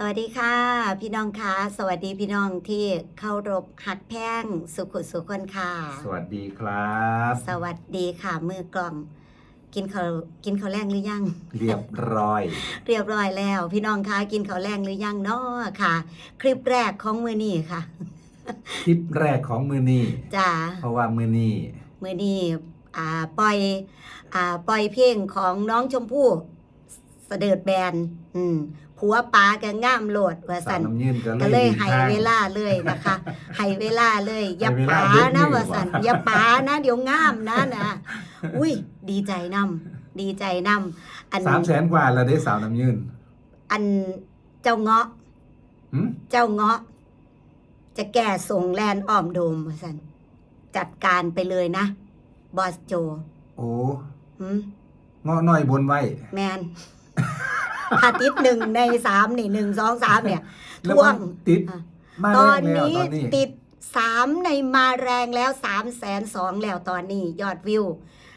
สวัสดีค่ะ พี่น้องคะสวัสดีพี่น้องที่เคารพหักแพงสุขุสุขคนค่ะ สวัสดีครับ สวัสดีค่ะ มือกล่อง กินข้าวกินข้าวแรงหรือยัง เรียบร้อย เรียบร้อยแล้ว พี่น้องคะกินข้าวแรงหรือยังเนาะค่ะ คลิปแรกของมือนี้ค่ะ คลิปแรกของมือนี้จ้าเพราะว่ามือนี้มือนี้อ่าปล่อยอ่าปล่อยเพลงของน้องชมพู่เสดิร์ดแบนอืม ผัวปลากันง่ามโหลดว่าสาสัวนน้ำยืนก็ก็เลเลยยดีให้ทางเวลาเลยนะคะให้เวลาเลย อย่าให้เวป๋าลาเบิดนะมือว่าสันว่ะอย่าป๋านะ เดี๋ยวงามนะนะอุ้ยดีใจนำดีใจนำอันสามแสนกว่าแล้วได้สาวน้ำยืนอันเจ้าเงาะหืมเจ้าเงาะ จะแก่ส่งแลนอ้อมโดมว่าสันจัดการไปเลยนะ บอสโจ โอ้หืมเงาะน้อยบนไว้ แมน ถ้าติดหนึ่งในสามนี่หนึ่งสองสามเนี่ยแล้วท่วมังนติดอะมาตแรอนงแล้วนี้ตอนนี้ติดสามในมาแรงแล้วสามแสนสองแล้วตอนนี้ยอดวิว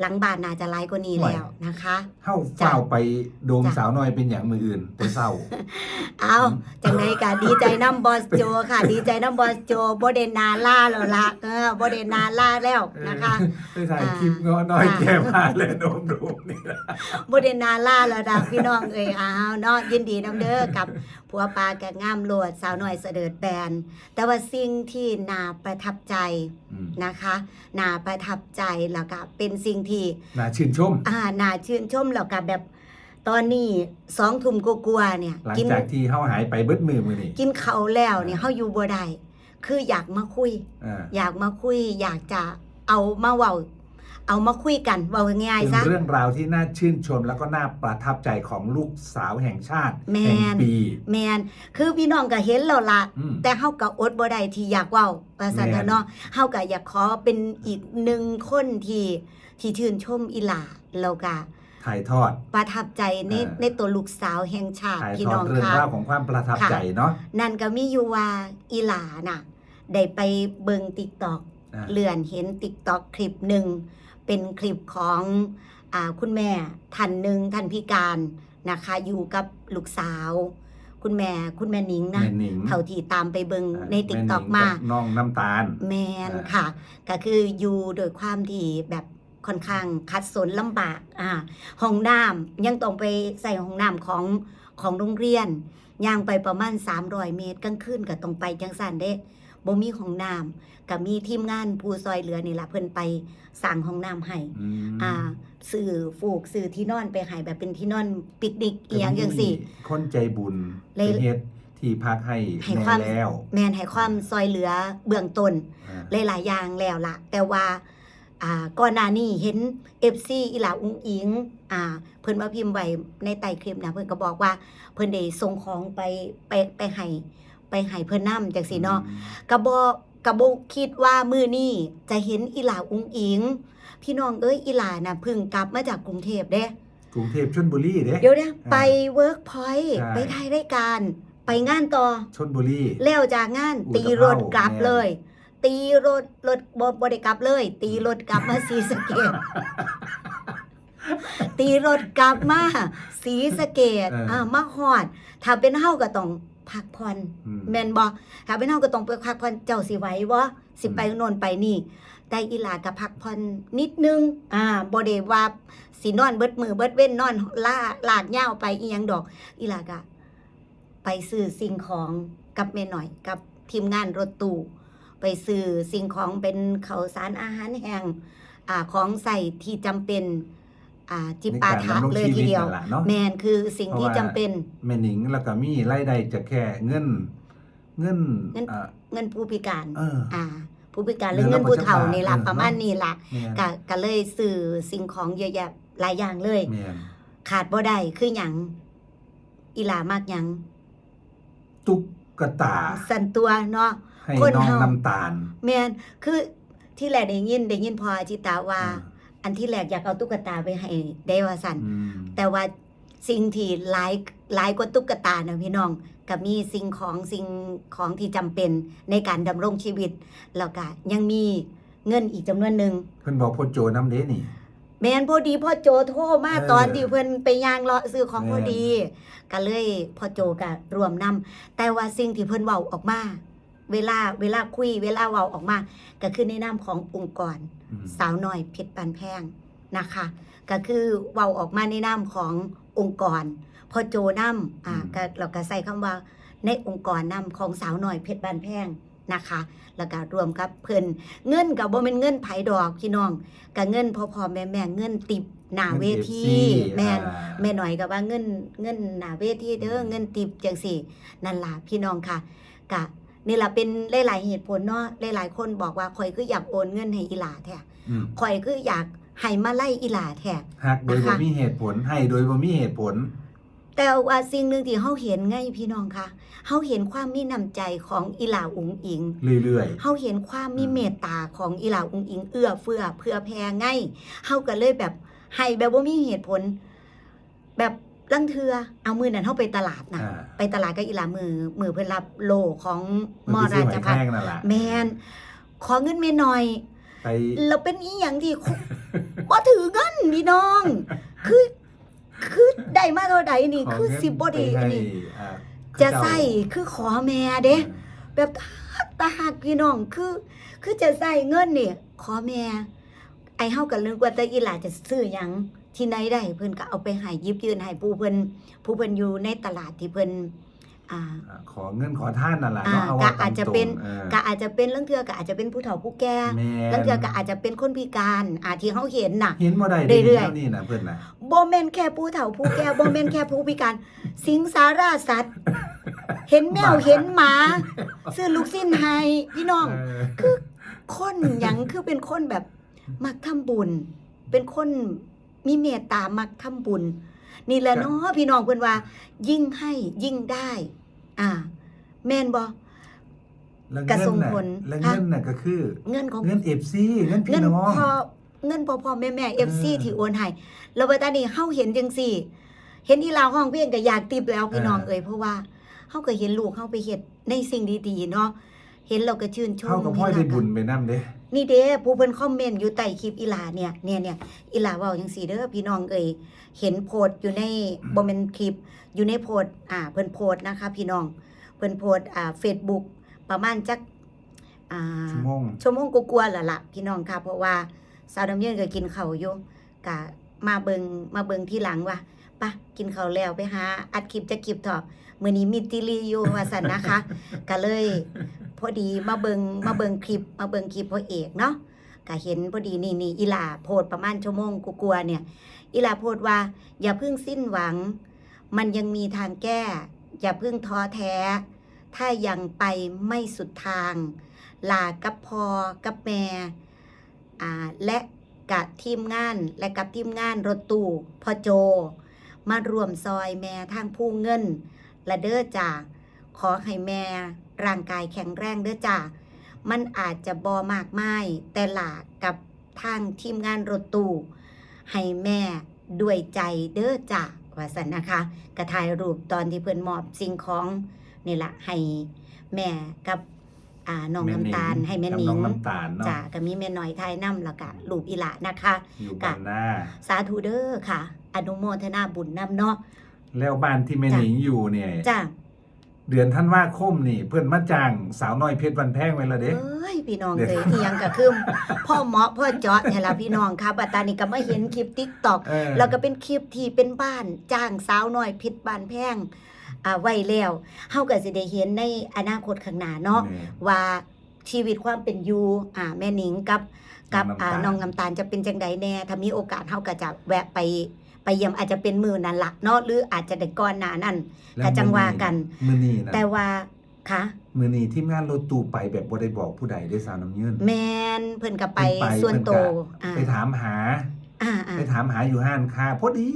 หลังบ้านน่าจะไลค์กว่านี้แล้วนะคะ เข้าเฝ้าไปโดมสาวน้อยเป็นอย่างมืออื่นไปเศร้า เอาจังไดกะดีใจน้ำบอสโจค่ะ ดีใจน้ำบอสโจโบเดนนาล่าแล้วละเออโบเดนนาล่าแล้วนะคะไปถ่ายคลิปเงาะน้อยอ่าแก่มาเลยโดมโดมนี่ละโบเดนนาล่าแล้วดัพี่น้องเอ่ยอ้าวเนาะยินดีน้ำเด้อกับผัวปลาแกงามโลวดสาวหน่อยเสดิร์ดแบนแต่ว่าสิ่งที่น่าประทับใจอืม นะคะน่าประทับใจแล้วก็เป็นสิ่งที่น่าชื่นชมอ่าน่าชื่นชมแล้วก็แบบตอนนี้สองทุ่มกลัวาๆเนี่ยหลังกินจากที่เข้าหายไปเบิดมือมือนี่กินเขาวแล้วเนี่ยเฮาอยู่บ่ได้คืออยากมาคุยอ่าอยากมาคุย อยากจะเอามาเว้า เอามาคุยกันเว้าง่ายเป็นๆซะเรื่องราวที่น่าชื่นชมแล้วก็น่าประทับใจของลูกสาวแห่งชาติแมนแห่งปี แมนคือพี่น้องก็เห็นแล้วล่ะอืม แต่เฮาก็อดบ่ได้ที่อยากเว้าว่าซั่นแม่น เนาะเฮาก็อยากขอเป็นอีกหนึ่งคนที่ที่ชื่นชมอีหลาแล้วก็ถ่ายทอด ประทับใจในอ่า ในตัวลูกสาวแห่งชาติถ่ายพี่ทอน้ดองเรื่องค่ะ ราวของความประทับค่ะ ใจเนาะนั่นก็มีอยู่ว่าอีหลาน่ะ ได้ไปเบิงติ๊กตอกอ่าเลื่อนเห็นติ๊กตอกคลิปหนึ่ง เป็นคลิปของอาคุณแม่ท่านหนึ่งท่านพิการนะคะ อยู่กับลูกสาว คุณแม่คุณแม่นิงนะแม่หนิง เท่าที่ตามไปเบิงในติ๊กแม่หตนิอกงมาบน้องน้ำตาล แมนอ่า ค่ะ ก็คืออยู่โดยความที่แบบค่อนข้างคัดสนลำบากอ่าห้องน้ำยังต้องไปใส่ห้องน้ำของของโรงเรียนย่างไปประมาณ 300 เมตรกลางคืนก็ต้องไปจังสันเด้ บ่มีห้องน้ำก็มีทีมงานผู้ซอยเหลือนี่ล่ะเพิ่นไปสร้างห้องน้ำให้อืมอ่าสื่อฝูกสื่อที่นอนไปให้แบบเป็นที่นอนปิกนิกเอียงจังซี่คนใจบุญเลยเป็นเฮ็ดที่พักให้ให้แม่ความแล้วแม่นให้ความซอยเหลือเบื้องต้นอ่าหลายๆอย่างแล้วล่ะแต่ว่าอ่าก่อนหน้านี้เห็น FC อีหลาอุ้งอิงอ่าเพิ่นมาพิมพ์ไว้ในใต้คลิปนะเพิ่นก็บอกว่าเพิ่นได้ส่งของไปไปไปให้ ไปให้เพิ่นนำจังซี่เนาะก็บ่ก็บ่คิดว่ามื้อนี้จะเห็นอีหลาอุ้งอิง พี่น้องเอ้ยอีหลาน่ะเพิ่งกลับมาจากกรุงเทพเด้กรุงเทพชลบุรีเด้เดี๋ยวนะไปเวิร์กพอยต์ใช่ไปถ่ายรายการ ไปงานต่อชลบุรีแล้วจากงานอุตภาวตีรถกลับแม่นเลย ตีรถรถบบ่ได้กลับเลย ตีรถกลับมาสีสะเกดตีรถกลับมาสีสะเกดเอออ่อ่ามาฮอด ถ้าเป็นเฮาก็ต้อง พักผ่อนอืมแม่นบ่ถ้าเป็นเฮาก็ต้องไปพักผ่อนเจ้าสิไหวบ่สิไปอืมโน่นไปนี่ แต่อีหลาก็พักผ่อนนิดนึง อ่าบ่ได้ว่าสินอนเบิดมือเบิดเว้นนอนล่าลากยาวไปอีหยังดอก อีหลาก็ไปซื้อสิ่งของกับแม่หน่อยกับทีมงานรถตู้ไปซื้อสิ่งของเป็นข้าวสารอาหารแห้งอ่าของใส่ที่จำเป็นอ่า จิปาถะในการดำรงเลยชีทีวิตเดียวนั่นล่ะเนาะแมนคือสิ่งที่เพราะว่าจำเป็นแม่หนิงแล้วก็มีรายได้จากแค่เงินเงินเงินอ่าเงินผู้พิการเอออ่าผู้พิการหรือเงิเงินนรับผู้เฒ่าราชการนี่ล่ะเออประมาณนี้ล่ะแม่นก็ก็เลยซื้อสิ่งของเยอะแยะหลายอย่างเลยแม่นขาดบ่ได้คือหยังอีหลามากหยังตุ๊กตา สันตัวเนาะให้คนน้องเฮาน้ำตาลแม่นคือที่แรกได้ยินได้ยินพออาจิตาว่า อ่าอันที่แรกอยากเอาตุ๊กตาไปให้ได้ว่าสั่นอืมแต่ว่าสิ่งที่หลายหลายกว่าตุ๊กตานะพี่น้องก็มีสิ่งของสิ่งของที่จำเป็นในการดำรงชีวิต แล้วก็ยังมีเงินอีกจำนวนหนึ่งเพิ่นบอกพ่อโจน้ำเด้นี่แม่นพอดีพ่อโจโทรมาเออตอนที่เพิ่นไปย่างเลาะซื้อของแม่นพอดี ก็เลยพ่อโจก็รวมนำแต่ว่าสิ่งที่เพิ่นเว้าออกมา เวลาเวลาคุยเวลาเว้าออกมา ก็คือในนามขององค์กรอืมสาวน้อยเพชรปานแพงนะคะ ก็คือเว้าออกมาในนามขององค์กร พอโจนำอ่าก็เราก็ใส่คำว่าในองค์กรนำของสาวน้อยเพชรบานแพงนะคะ แล้วก็รวมกับเพิ่นเงินกับบ่แม่นเงินไผดอกพี่น้องก็เงินพอพอๆแม่แม่ๆเงินติบหน้าเวทีเงิน FC แม่นอ่าแม่หน่อยก็ว่าเงินเงินหน้าเวทีเด้อเงินติบจังสี่นั่นล่ะพี่น้องค่ะกะ นี่ล่ะเป็นหลาย ๆ เหตุผลเนาะหลาย ๆ คนบอกว่าข่อยคืออยากโอนเงินให้อีหลาแท้อืมข่อยคืออยากให้มาไล่อีหลาแท้ หักโดยนะคะ บ่มีเหตุผลให้โดยบ่มีเหตุผล แต่ว่าสิ่งหนึ่งที่เฮาเห็นไงพี่น้องคะเฮาเห็นความมีน้ำใจของอีหลาอุ๋งอิง เรื่อย เฮาเห็นความมีอืม เมตตาของอีหลาอุ๋งอิงเอื้อเฟื้อเพื่อแผ่ไงเฮาก็เลยแบบให้แบบบ่มีเหตุผล แบบ ลังเทือเอามือนั้นเฮาไปตลาดๆนะอ่า ไปตลาดก็อีหลามือมือเพิ่นรับโลของมนอไปซื้ราอหชอยพัฒแข้น์งนั่นล่ะแมนขอเงินแม่หน่อย ไป เราเป็นอีหยังที่คุ บ่ถือเงินพี่น้อง คือ คือได้มาเท่าใดนี่ขคือเงินสิบ่ดีไปให้นี่อ่าจะเขาเาใส่คือขอแม่เด้แบบตาหักพี่น้องคือ คือจะใส่เงินนี่ขอแม่ไอ้เฮาก็นึกว่าแต่อีหลาจะซื้อหยัง ที่ไหนได้เพิ่นก็เอาไปให้หยิบยืนให้ผู้เพิ่นผู้เพิ่นอยู่ในตลาดที่เพิ่นอ่าอ่าขอเงินขอท่านนั่นแหละอ่าเนาะเอาก็ว่าอาจจะตามตรงเป็นออ ก็อาจจะเป็นเรื่องเทื่อก็อาจจะเป็นผู้เฒ่าผู้แก่แม่เรื่องเทื่อก็อาจจะเป็นคนพิการอาที่เฮาเห็นน่ะ เห็นบ่ได้เรื่อยๆเท่านี้นะเพิ่นน่ะบ่แม่นแค่ผู้เฒ่าผู้แก่บ่แม่นแค่ผู้พิการ สิงสาราสัตว์ เห็นแมวหมาเห็นหมาซื้อลูกสิ้นให้พี่น้อง เออ คือคนหยังคือเป็นคนแบบมักทำบุญ เป็นคน มีเมตตามักทำบุญ นี่แหละเนาะพี่น้องเพิ่นว่า ยิ่งให้ยิ่งได้ อ่า แม่นบ่แล้วกระเงิส่นงน่ะผลแล้วค่ะเงินน่ะก็คือ เงินของเงิน FC เงินพี่เงินน้องพอเงินพอพอแม่แม่เออ FC ที่โอนให้แล้วบัดนี้เฮาเห็นจังซี่ เห็นอีลาวห้องเพียงก็อยากติบแล้วพี่น้องเอ้ยเพราะว่าเฮาก็เห็นลูกเฮาไปเฮ็ดในสิ่งดีๆเนาะ เห็นเราก็ชื่นชมเฮาก็พ่อยได้บุญไปนํเด้นี่เด้ผู้เพิ่นคอมเมนต์อยู่ใต้คลิปอีหลาเนี่ยเนี่ยเนี่ยอีหลาเว้าจังซี่เด้อพี่น้องเอ้ยเห็นโพสต์อยู่ในบ่แม่นคลิป อยู่ในโพสต์อ่าเพิ่นโพสต์นะคะพี่น้องเพิ่นโพสต์อ่า Facebook ประมาณจักอ่าชั่วโมงชั่วโมงกว่าๆแล้วล่ะพี่น้องค่ะเพราะว่าสาวน้ำเย็นก็กินข้าวอยู่กะมาเบิงมาเบิงที่หลังว่าปะกินข้าวแล้วไปหาอัดคลิปจะคลิปเถอะมื้อนี้มีติลีอยู่ว่าซั่นนะคะ ก็เลย พอดีมาเบิงมาเบิงคลิป มาเบิงคลิปพ่อเอกเนาะก็เห็นพอดีนี่นี่อีหลาโพดประมาณชั่วโมงกว่าๆเนี่ยอีหลาโพดว่า อย่าเพิ่งสิ้นหวัง มันยังมีทางแก้ อย่าเพิ่งท้อแท้ ถ้ายังไปไม่สุดทาง ลากับพอกับแม่อ่าและกับทีมงานและกับทีมงานรถตู้พอโจ มารวมซอยแม่ทางผู้เงินและเด้อจ่าขอให้แม่ ร่างกายแข็งแรงเด้อจ่ามันอาจจะบอมากไม้แต่หลากับทางทีมงานรถตู้ให้แม่ด้วยใจเด้อจ่าว่าสันนะคะกระถ่ายรูปตอนที่เพิ่นมอบสิ่งของนี่ละให้แม่กับอ่าน้องน้ำตาลให้แม่กับนิน้องงน้ำตาลเนาะจ้าก็มีแม่น้อยทายน้ำแล้วก็ลูกอีหละนะคะอยู่บ้านหน้าสาธุเด้อค่ะ อนุโมทนาบุญนำเนาะแล้วบ้านที่แม่จ้ะหนิงอยู่เนี่ยจ้า เดือนธันวาคมนี่ เพื่อนมาจ้างสาวน้อยเพชรวันแพงไว้และเด้ เอ้ยพี่น้องเดี๋ยวเลยอีหยังก็คือพ่อเหมาะพ่อเจาะแต่ละพี่น้องค่ะปัตตานีก็มาเห็นคลิปติ๊กตอกเออ แล้วก็เป็นคลิปที่เป็นบ้านจ้างสาวน้อยพิษบ้านแพงอ่าไว้แล้วเฮาก็สิได้เห็นในอนาคตข้างหน้าเนาะ แม่ ว่าชีวิตความเป็นอยู่อ่าแม่หนิงกับกับน้องน้ำอ่าตาลน้องน้ำตาลจะเป็นจังใดแน่ ถ้ามีโอกาสเฮาก็จะแวะไป ไปเยี่ยมอาจจะเป็นมือนั้นละเนาะหรืออาจจะได้ก่อนหน้านั้นแล้วก็จังว่ากัน มือนี้นะแต่ว่าค่ะมือนี้ทีมงานรถตู้ไปแบบบ่ได้บอกผู้ใดได้สาวน้ำยืนแมนเพิ่นก็ไปเพิ่นไปส่วนโตวเพิ่นก็อ่าไปถามหาอ่าอ่าไปถามหาอยู่ห้านค้าพอดี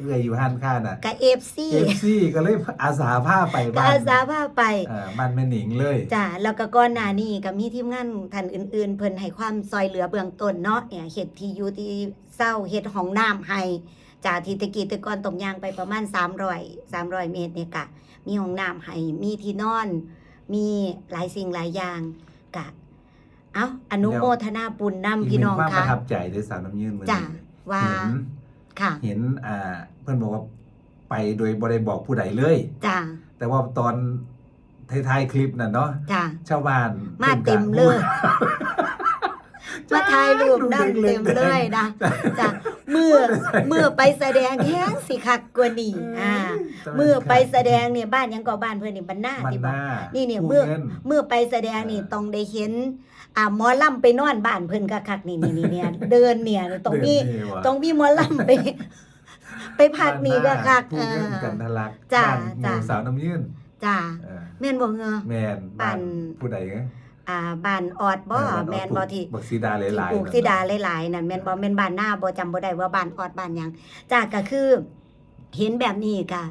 เอื้อยอยู่ห้านค้าน่ะกับ FC เอฟซีก็เลยอาสาพาไปก็บ้านอาสาพาไปเอ่อบ้านแม่หนิงเลยจ้ะแล้วก็ก่อนหน้านี้ก็มีทีมงานท่านอื่น ๆ เพิ่นให้ความซอยเหลือเบื้องต้นเนาะเนี่ยเฮ็ดที่อยู่ที่เศร้าเฮ็ดห้องน้ำให้ จากที่ตะกี้แตะก่อนตรงยางไปประมาณ 300 300 เมตรเนี่ยกะ มีห้องน้ำให้มีที่นอน มีหลายสิ่งหลายอย่างกะ เอ้าอนุโมทนาบุญนำอีกพี่หน้นึ่องงความปค่ะระทับใจด้วยสาวน้ำยืนมือจ้ะนี้ว่าเห็นค่ะ เห็นอ่าเพื่อนบอกว่าไปโดยบ่ได้บอกผู้ใดเลยจ้าแต่ว่าตอนท้ายๆคลิปน่ะเนาะจ้าชาวบ้านมาเต็มเลยมาถ่ายรูปนั่งเต็มเลยนะจ้ะเมื่อเมื่อไปแสดงแห้งสิคักกว่านี้อ่าเมื่อไปแสดงเนี่ยบ้านหยังก็บ้านเพื่อนนี่บ้านหน้ามันที่หบอกน้านี่เนี่ยผู้เมื่องินเมื่อไปแสดงนี่ต้องได้เห็นอ่าหมอลำไปนอนบ้านเพิ่นคักๆนี่นี่นี่เนี่ยเดินเนี่ยต้องมีเดืนนี่ว่ะต้องมีหมอลำไปไปพักนี่ก็คักผู้เอเงินอกันทะลักจ้ะบ้านหจ้ะมู่สาวน้ำยืนจ้าเออแม่นบ่เหงอแมนบ้านผู้ใดไง อ่าบ้านออดบ่เออแม่นบ่ที่บักซีดาหที่ลายๆปลูกนั่นสีดาหลายๆนั่นแม่นบ่แม่นบ้านหน้าบ่จำบ่ได้ว่าบ้านออดบ้านหยังจ้าก็คือเห็นแบบนี้ก็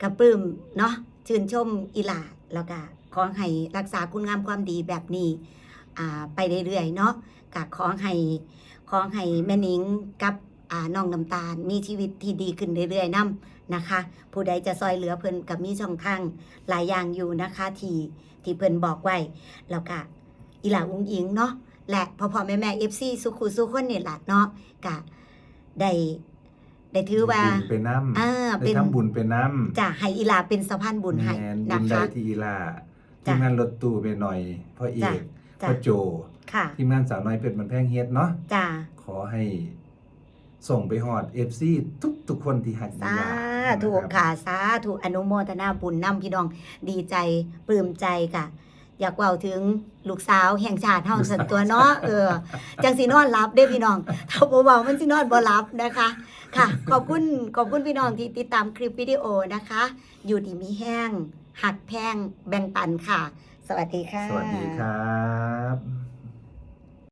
ก็ปลื้มเนาะชื่นชมอีหลาแล้วก็ขอให้รักษาคุณงามความดีแบบนี้อ่าไปเรื่อยๆเนาะก็ขอให้ขอให้แม่นิงกับอ่าน้องน้ำตาลมีชีวิตที่ดีขึ้นเรื่อยๆนํนะคะ ผู้ใดจะซอยเหลือเพิ่นกับมีช่องทางหลายอย่างอยู่นะคะที่ ที่เพิ่นบอกไว้แล้วก็อีหลาอุ้งอิงเนาะและพ่อพ่อแม่แม่เอฟซีสุขุสุคนนี่แหละเนาะกะได้ได้ถือว่าบุญไปน้ำอ่าได้เป็นทำบุญไปน้ำจะให้อีหลาเป็นสะพานบุญให้แมนบุนะญใดคะที่อีลาจ้ะทีมงานรถตู้ไปหน่อยพ่อเอจ้ะกจ้ะพ่อโจค่ะทีมงานสาวน้อยเป็ดมันแพงเฮ็ดเนาะจ้าขอให้ ส่งไปฮอด FC ทุกทุกๆคนที่หักอีสาลาธุนะครับค่ะสาธุอนุโมทนาบุญนำพี่น้องดีใจปลื้มใจกะอยากเว่าถึงลูกสาวแห่งชาติเฮาสันตัวเนาะเออจังสินอนรับเด้อพี่น้องถ้าบ่เว้ามันสินอนบ่รับนะคะ ค่ะ ขอบคุณขอบคุณพี่น้องที่ติดตามคลิปวิดีโอนะคะ อยู่ดีมีแห้งหักแพงแบ่งปันค่ะ สวัสดีค่ะ สวัสดีครับ